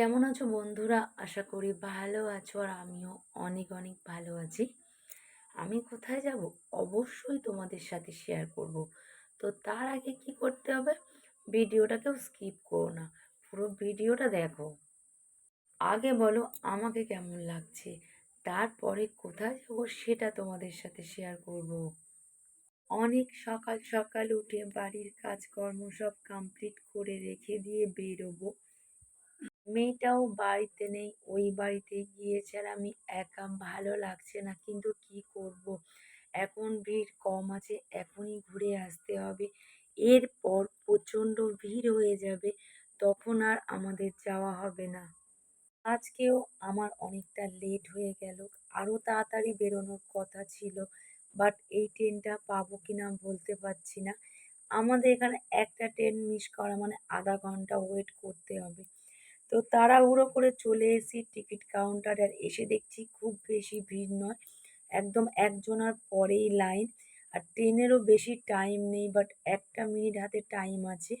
কেমন আছো বন্ধুরা? আশা করি ভালো আছো আর আমিও অনেক অনেক ভালো আছি। আমি কোথায় যাব? অবশ্যই তোমাদের সাথে শেয়ার করব। তো তার আগে কি করতে হবে? ভিডিওটাকেও স্কিপ করো না। পুরো ভিডিওটা দেখো। আগে বলো আমাকে কেমন লাগছে? তারপরে কোথায় যাব সেটা তোমাদের সাথে শেয়ার করব। অনেক সকাল সকাল উঠে বাড়ির কাজকর্ম সব কমপ্লিট করে রেখে দিয়ে বেরোবো। মেয়েটাও বাড়িতে নেই, ওই বাড়িতে গিয়েছে আর আমি একা, ভালো লাগছে না, কিন্তু কি করব? এখন ভিড় কম আছে, এখনই ঘুরে আসতে হবে। এরপর প্রচণ্ড ভিড় হয়ে যাবে, তখন আর আমাদের যাওয়া হবে না। আজকেও আমার অনেকটা লেট হয়ে গেল আরও তাড়াতাড়ি বেরোনোর কথা ছিল বাট এই ট্রেনটা পাবো কি না বলতে পারছি না। আমাদের এখানে একটা ট্রেন মিস করা মানে আধা ঘণ্টা ওয়েট করতে হবে। তো তাড়াহুড়ো করে চলে এসেছি টিকিট কাউন্টারে আর এসে দেখছি খুব বেশি ভিড় নয়। একদম একজনার পরেই লাইন। আর ট্রেনেরও বেশি টাইম নেই, বাট একটা মিনিট হাতে টাইম আছে।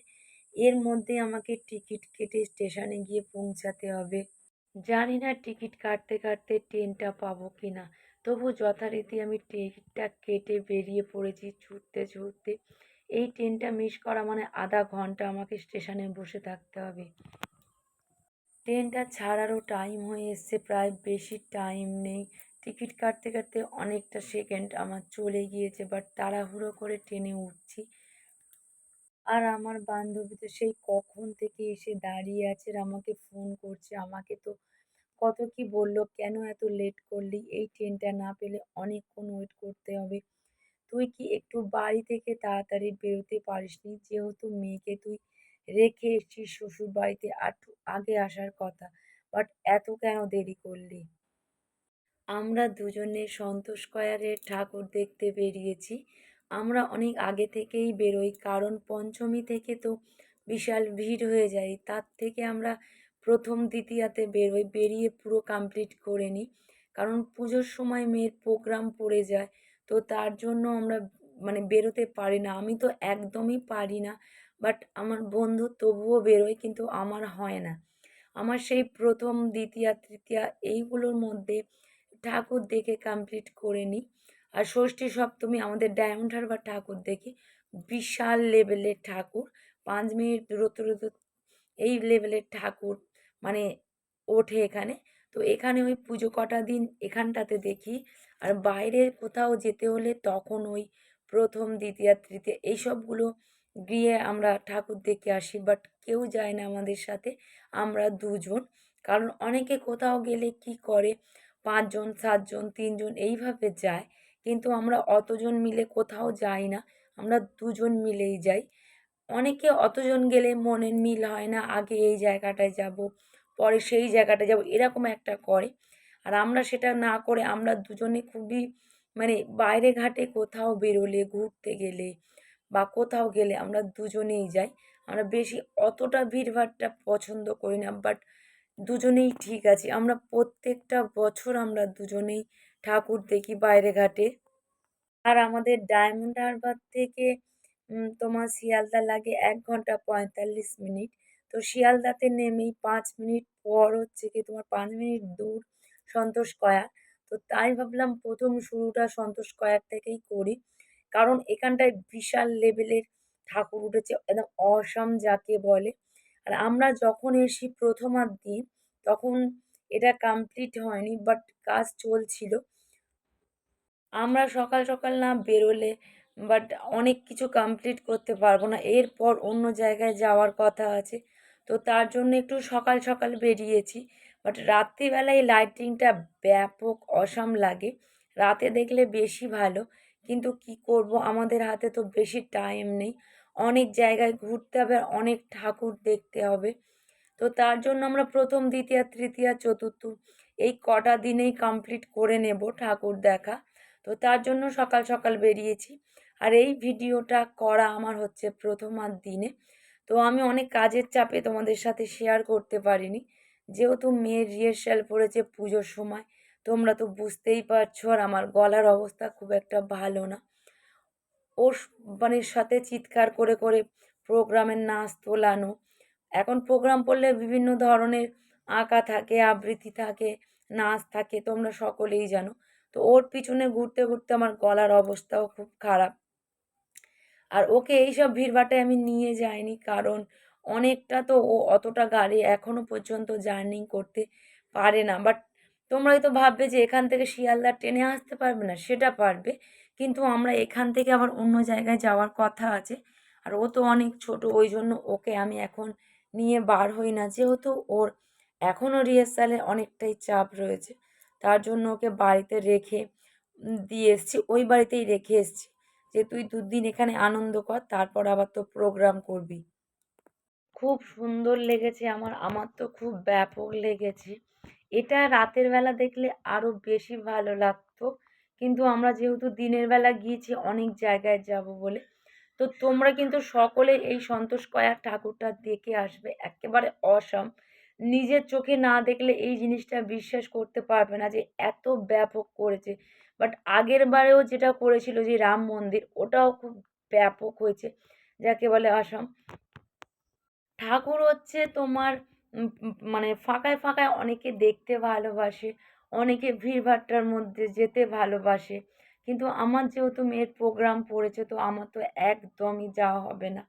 এর মধ্যে আমাকে টিকিট কেটে স্টেশনে গিয়ে পৌঁছাতে হবে। জানি না টিকিট কাটতে কাটতে ট্রেনটা পাবো কি না তবু যথারীতি আমি টিকিটটা কেটে বেরিয়ে পড়েছি ছুটতে ছুটতে। এই ট্রেনটা মিস করা মানে আধা ঘণ্টা আমাকে স্টেশনে বসে থাকতে হবে। ট্রেনটা ছাড়ারও টাইম হয়ে এসছে, প্রায় বেশি টাইম নেই। টিকিট কাটতে কাটতে অনেকটা সেকেন্ড আমার চলে গিয়েছে বাট তাড়াহুড়ো করে ট্রেনে উঠছি। আর আমার বান্ধবী তো সেই কখন থেকে এসে দাঁড়িয়ে আছে আর আমাকে ফোন করছে। আমাকে তো কত কি বলল, কেন এত লেট করলি? এই ট্রেনটা না পেলে অনেকক্ষণ ওয়েট করতে হবে। তুই কি একটু বাড়ি থেকে তাড়াতাড়ি বেরোতে পারিসনি? যেহেতু মেয়েকে তুই রেখে এসছিস শ্বশুর বাড়িতে আর আগে আসার কথা বাট এত কেন দেরি করলি? আমরা দুজনে সন্তোষ কয়ারের ঠাকুর দেখতে বেরিয়েছি। আমরা অনেক আগে থেকেই বেরোই, কারণ পঞ্চমী থেকে তো বিশাল ভিড় হয়ে যায়। তার থেকে আমরা প্রথম দ্বিতীয়াতে বেরোই, বেরিয়ে পুরো কমপ্লিট করে নিই, কারণ পুজোর সময় মেয়ের প্রোগ্রাম পড়ে যায়, তো তার জন্য আমরা মানে বেরোতে পারি না। আমি তো একদমই পারি না। বাট আমার বন্ধু তবুও বেরোয় কিন্তু আমার হয় না। আমার সেই প্রথম, দ্বিতীয়া, তৃতীয়া এইগুলোর মধ্যে ঠাকুর দেখে কমপ্লিট করে নিই। আর ষষ্ঠী, সপ্তমী আমাদের ডায়মন্ড হারবার ঠাকুর দেখি বিশাল লেভেলের ঠাকুর, পাঁচ মিনিট দূরত্ব এই লেভেলের ঠাকুর মানে ওঠে এখানে। তো এখানে ওই পুজো কটা দিন এখানটাতে দেখি। আর বাইরে কোথাও যেতে হলে তখন ওই প্রথম, দ্বিতীয়া, তৃতীয়া এইসবগুলো গিয়ে আমরা ঠাকুর দেখে আসি বাট কেউ যায় না আমাদের সাথে। আমরা দুজন। কারণ অনেকে কোথাও গেলে কি করে? পাঁচজন, সাতজন, তিনজন এইভাবে যায়। কিন্তু আমরা অতজন মিলে কোথাও যাই না। আমরা দুজন মিলেই যাই। অনেকে অতজন গেলে মনের মিল হয় না, আগে এই জায়গাটায় যাব, পরে সেই জায়গাটায় যাব, এরকম একটা করে। আর আমরা সেটা না করে আমরা দুজনে খুবই মানে বাইরে ঘাটে কোথাও বেরোলে, ঘুরতে গেলে বা কোথাও গেলে আমরা দুজনেই যাই। আমরা বেশি অতটা ভিড়ভাড়টা পছন্দ করি না বাট দুজনেই ঠিক আছি। আমরা প্রত্যেকটা বছর আমরা দুজনেই ঠাকুর দেখি বাইরে ঘাটে। আর আমাদের ডায়মন্ড হারবার থেকে তোমার শিয়ালদা লাগে এক ঘণ্টা পঁয়তাল্লিশ মিনিট। তো শিয়ালদাতে নেমেই পাঁচ মিনিট পর হচ্ছে কি তোমার পাঁচ মিনিট দূর সন্তোষ কয়া তো তাই ভাবলাম প্রথম শুরুটা সন্তোষ কয়ার থেকেই করি। কারণ এখানটায় বিশাল লেভেলের ঠাকুর উঠেছে, একদম অসাম যাকে বলে। আর আমরা যখন এসি প্রথমার দিন তখন এটা কমপ্লিট হয়নি বাট কাজ চলছিল। আমরা সকাল সকাল না বেরোলে বাট অনেক কিছু কমপ্লিট করতে পারব না। এরপর অন্য জায়গায় যাওয়ার কথা আছে, তো তার জন্য একটু সকাল সকাল বেরিয়েছি। বাট রাত্রিবেলায় লাইটিংটা ব্যাপক অসাম লাগে। রাতে দেখলে বেশি ভালো। কিন্তু কি করব? আমাদের হাতে তো বেশি টাইম নেই। অনেক জায়গায় ঘুরতে হবে অনেক ঠাকুর দেখতে হবে। তো তার জন্য আমরা প্রথম, দ্বিতীয়, তৃতীয়, চতুর্থ এই কটা দিনেই কমপ্লিট করে নেব ঠাকুর দেখা। তো তার জন্য সকাল সকাল বেরিয়েছি। আর এই ভিডিওটা করা আমার হচ্ছে প্রথম আর দিনে। তো আমি অনেক কাজের চাপে তোমাদের সাথে শেয়ার করতে পারিনি। যেহেতু মেয়ের রিহার্সাল পড়েছে পুজোর সময় তোমরা তো বুঝতেই পারছ আর আমার গলার অবস্থা খুব একটা ভালো না। ওর মানে সাথে চিৎকার করে করে প্রোগ্রামের নাচ তোলানো, এখন প্রোগ্রাম পড়লে বিভিন্ন ধরনের আঁকা থাকে, আবৃত্তি থাকে, নাচ থাকে, তোমরা সকলেই জানো। তো ওর পিছনে ঘুরতে ঘুরতে আমার গলার অবস্থাও খুব খারাপ। আর ওকে এইসব ভিড়ভাট্টায় আমি নিয়ে যাইনি, কারণ অনেকটা তো ও অতটা গাড়ি এখনও পর্যন্ত জার্নি করতে পারে না। বাট তোমরা হয়তো ভাববে যে এখান থেকে শিয়ালদা ট্রেনে আসতে পারবে না, সেটা পারবে। কিন্তু আমরা এখান থেকে আবার অন্য জায়গায় যাওয়ার কথা আছে। আর ও তো অনেক ছোট, ওই জন্য ওকে আমি এখন নিয়ে বার হই না। যেহেতু ওর এখনও রিহার্সালে অনেকটাই চাপ রয়েছে, তার জন্য ওকে বাড়িতে রেখে দিয়ে এসছি। ওই বাড়িতেই রেখে এসছি যে তুই দুদিন এখানে আনন্দ কর, তারপর আবার তো প্রোগ্রাম করবি। খুব সুন্দর লেগেছে আমার আমার তো খুব ব্যাপক লেগেছে। এটা রাতের বেলা দেখলে আরও বেশি ভালো লাগতো। কিন্তু আমরা যেহেতু দিনের বেলা গিয়েছি, অনেক জায়গায় যাব বলে। তো তোমরা কিন্তু সকলে এই সন্তোষ কয়ার ঠাকুরটা দেখে আসবে। একেবারে অসম। নিজের চোখে না দেখলে এই জিনিসটা বিশ্বাস করতে পারবে না যে এত ব্যাপক করেছে। বাট আগের বারেও যেটা করেছিল যে রাম মন্দির, ওটাও খুব ব্যাপক হয়েছে, যাকে বলে অসম। ঠাকুর হচ্ছে তোমার মানে ফাঁকায় ফাঁকায় অনেকে দেখতে ভালোবাসে, অনেকে ভিড়ভাট্টার মধ্যে যেতে ভালোবাসে। কিন্তু আমার যেহেতু মেয়ের প্রোগ্রাম পড়েছে, তো আমার তো একদমই যাওয়া হবে না।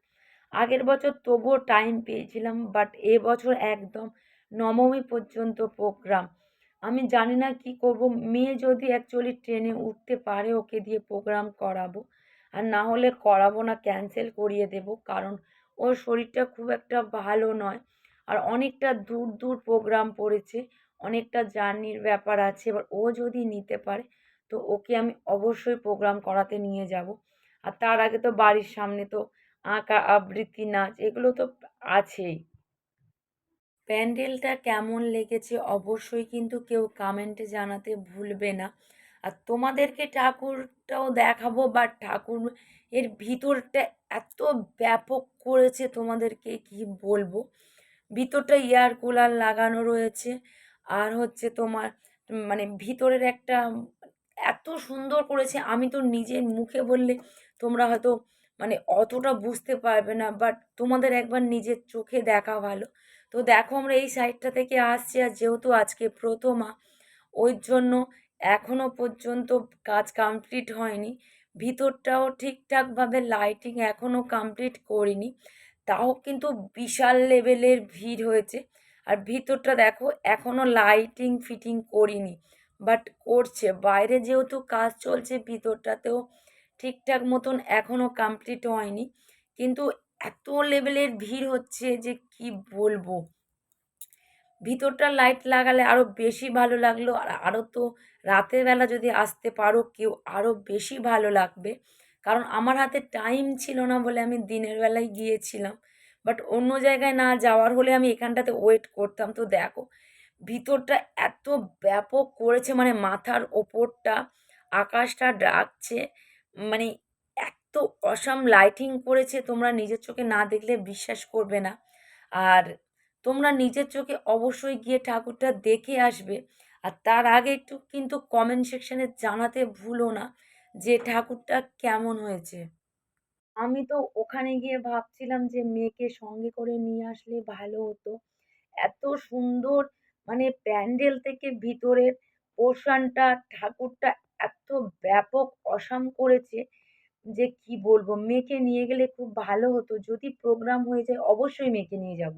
আগের বছর তবুও টাইম পেয়েছিলাম বাট এবছর একদম নবমী পর্যন্ত প্রোগ্রাম আমি জানি না কি করব, মেয়ে যদি অ্যাকচুয়ালি ট্রেনে উঠতে পারে, ওকে দিয়ে প্রোগ্রাম করাবো। আর না হলে করাবো না ক্যান্সেল করিয়ে দেব, কারণ ওর শরীরটা খুব একটা ভালো নয়। আর অনেকটা দূর দূর প্রোগ্রাম পড়েছে, অনেকটা জার্নির ব্যাপার আছে, এবার ও যদি নিতে পারে, তো ওকে আমি অবশ্যই প্রোগ্রাম করাতে নিয়ে যাব। আর তার আগে তো বাড়ির সামনে তো আঁকা, আবৃত্তি, নাচ, এগুলো তো আছেই। প্যান্ডেলটা কেমন লেগেছে অবশ্যই কিন্তু কেউ কমেন্টে জানাতে ভুলবে না। আর তোমাদেরকে ঠাকুরটাও দেখাবো, বা ঠাকুর এর ভিতরটা এত ব্যাপক করেছে তোমাদেরকে কি বলব? ভিতরটা এয়ার কুলার লাগানো রয়েছে। আর হচ্ছে তোমার মানে ভিতরের একটা এত সুন্দর করেছে, আমি তো নিজের মুখে বললে তোমরা হয়তো মানে অতটা বুঝতে পারবে না বাট তোমাদের একবার নিজের চোখে দেখা ভালো। তো দেখো আমরা এই সাইডটা থেকে আসছি, আর যেহেতু আজকে প্রথমা, ওই জন্য এখনও পর্যন্ত কাজ কমপ্লিট হয়নি। ভিতরটাও ঠিকঠাকভাবে লাইটিং এখনও কমপ্লিট করিনি। তাও কিন্তু বিশাল লেভেলের ভিড় হয়েছে। আর ভিতরটা দেখো এখনও লাইটিং ফিটিং করিনি বাট করছে। বাইরে যেহেতু কাজ চলছে, ভিতরটাতেও ঠিকঠাক মতন এখনও কমপ্লিট হয়নি। কিন্তু এত লেভেলের ভিড় হচ্ছে যে কি বলব? ভিতরটা লাইট লাগালে আরও বেশি ভালো লাগল। আর আরও তো রাতের বেলা যদি আসতে পারো, কেউ আরও বেশি ভালো লাগবে। কারণ আমার হাতে টাইম ছিল না বলে আমি দিনের বেলায় গিয়েছিলাম। বাট অন্য জায়গায় না যাওয়ার হলে আমি এখানটাতে ওয়েট করতাম। তো দেখো, ভিতরটা এত ব্যাপক করেছে মানে মাথার ওপরটা, আকাশটা ডাকছে মানে এত অসাম লাইটিং করেছে, তোমরা নিজের চোখে না দেখলে বিশ্বাস করবে না। আর তোমরা নিজের চোখে অবশ্যই গিয়ে ঠাকুরটা দেখে আসবে। আর তার আগে একটু কিন্তু কমেন্ট সেকশানে জানাতে ভুলো না। যে ঠাকুরটা কেমন হয়েছে? আমি তো ওখানে গিয়ে ভাবছিলাম যে মেয়েকে সঙ্গে করে নিয়ে আসলে ভালো হতো। এত সুন্দর মানে প্যান্ডেল থেকে ভিতরের পোর্শনটা ঠাকুরটা এত ব্যাপক অসাম করেছে যে কি বলব? মেয়েকে নিয়ে গেলে খুব ভালো হতো। যদি প্রোগ্রাম হয়ে যায়, অবশ্যই মেয়েকে নিয়ে যাব।